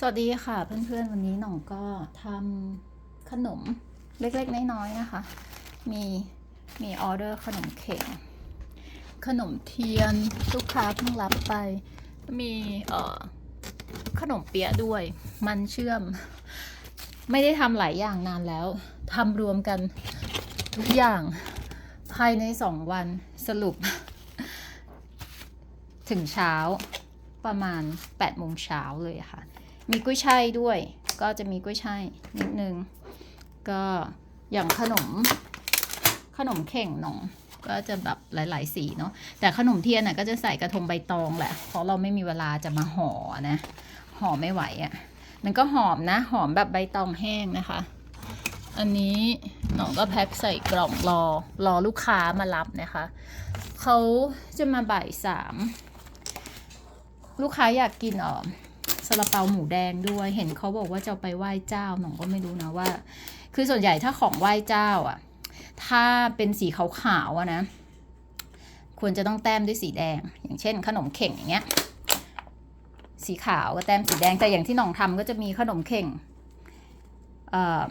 สวัสดีค่ะเพื่อนๆวันนี้หน่องก็ทำขนมเล็กๆน้อยๆนะคะ มีมีออเดอร์ขนมเข่งขนมเทียนลูกค้าเพิ่งรับไป มีเอ่อขนมเปี๊ยะด้วย มันเชื่อม ไม่ได้ทำหลายอย่างนานแล้วทำรวมกันทุกอย่างภายในสองวันสรุป ถึงเช้าประมาณ8โมงเช้าเลยค่ะ มีกุ้ยช่ายด้วย ก็จะมีกุ้ยช่ายนิดนึง ก็อย่างขนมขนมเข่งหนองก็จะแบบหลาย ๆ สีเนาะแต่ขนมเทียนน่ะก็จะใส่กระทงใบตองแหละ เพราะเราไม่มีเวลาจะมาห่อนะห่อไม่ไหวอะ่ะมันก็หอมนะหอมแบบใบตองแห้งนะคะ อันนี้หนองก็แพ็คใส่กล่องรอรอลูกค้ามารับนะคะเขาจะมาบ่ายสามลูกค้าอยากกินอ่อ ซาลาเปาหมูแดงด้วย เห็นเขาบอกว่าจะไปไหว้เจ้าหนองก็ไม่รู้นะว่า คือส่วนใหญ่ถ้าของไหว้เจ้าอะ ถ้าเป็นสีขาวๆอะนะ ควรจะต้องแต้มด้วยสีแดง อย่างเช่น ขนมเข่งอย่างเงี้ย สีขาวก็แต้มสีแดง แต่อย่างที่หน้องทำก็จะมีขนมเข่งเอ่อ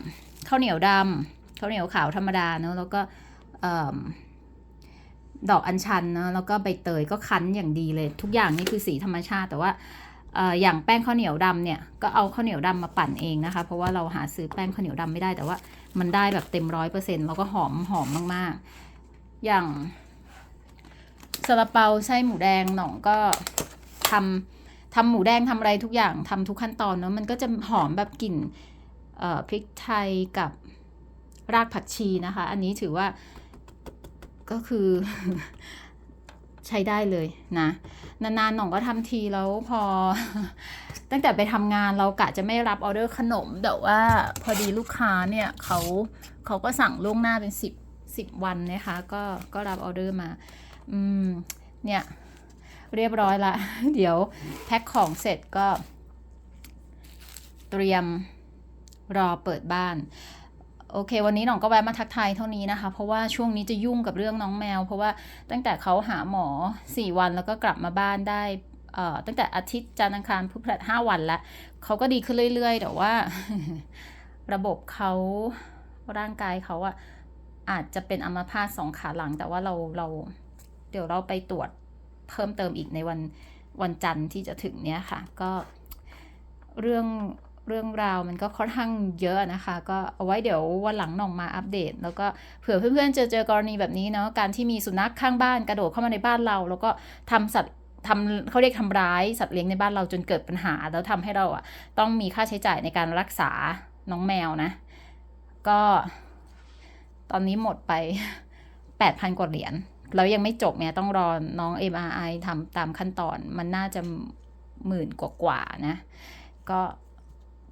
ข้าวเหนียวดำข้าวเหนียวขาวธรรมดาเนอะแล้วก็เอิ่มดอกอัญชันนะแล้วก็ใบเตยก็คั้นอย่างดีเลย ทุกอย่างนี่คือสีธรรมชาติแต่ว่า อย่างแป้งข้าวเหนียวดำเนี่ยก็เอาข้าวเหนียวดำมาปั่นเองนะคะ เพราะว่าเราหาซื้อแป้งข้าวเหนียวดำไม่ได้แต่ว่ามันได้แบบเต็มร้อยเปอร์เซ็นต์แล้วก็หอมหอมมากๆ อย่างซาลาเปาไส้หมูแดงหน่องก็ทำทำหมูแดงทำอะไรทุกอย่างทำทุกขั้นตอนเนาะมันก็จะหอมแบบกลิ่นพริกไทยกับรากผักชีนะคะ อันนี้ถือว่าก็คือ ใช้ได้เลยนะนานๆหน่องก็ทำทีแล้วพอ ตั้งแต่ไปทำงานเรากะจะไม่รับออเดอร์ขนม แต่ว่าพอดีลูกค้าเนี่ยเขาเขาก็สั่งล่วงหน้าเป็นสิบสิบวันนะคะ ก็ก็รับออเดอร์มาอืมเนี่ยเรียบร้อยละ เดี๋ยวแพ็คของเสร็จก็ เตรียมรอเปิดบ้าน โอเค วันนี้หน้องก็แวะมาทักทายเท่านี้นะคะ เพราะว่าช่วงนี้จะยุ่งกับเรื่องน้องแมว เพราะว่าตั้งแต่เขาหาหมอ 4 วันแล้วก็กลับมาบ้านได้ตั้งแต่อาทิตย์จันทร์อังคารพฤหัสห้าวันล้วเขาก็ดีขึ้นเรื่อย ๆ แต่ว่า ระบบเขาร่างกายเขาอะอาจจะเป็นอัมพาตสองขาหลัง แต่ว่าเราเราเดี๋ยวเราไปตรวจเพิ่มเติมอีกในวันวันจันทร์ที่จะถึงเนี้ยค่ะ ก็เรื่อง เรื่องราวมันก็ค่อนข้างเยอะนะคะ ก็เอาไว้เดี๋ยววันหลังหน่องมาอัปเดต แล้วก็เผื่อเพื่อนๆเจอเจอกรณีแบบนี้เนาะการที่มีสุนัขข้างบ้านกระโดดเข้ามาในบ้านเรา แล้วก็ทำสัตว์ทำเขาเรียกทำร้ายสัตว์เลี้ยงในบ้านเราจนเกิดปัญหา แล้วทำให้เราอะต้องมีค่าใช้จ่ายในการรักษาน้องแมวนะ ก็ตอนนี้หมดไป 8,000 กว่าเหรียญแล้วยังไม่จบเนี่ยต้องรอน้อง MRI ทำตามขั้นตอนมันน่าจะหมื่นกว่าๆนะ ก็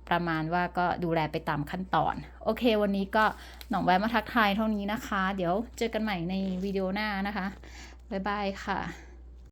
ประมาณว่าก็ดูแลไปตามขั้นตอน โอเค วันนี้ก็หน่องแวะมาทักทายเท่านี้นะคะ เดี๋ยวเจอกันใหม่ในวิดีโอหน้านะคะ บ๊ายบายค่ะ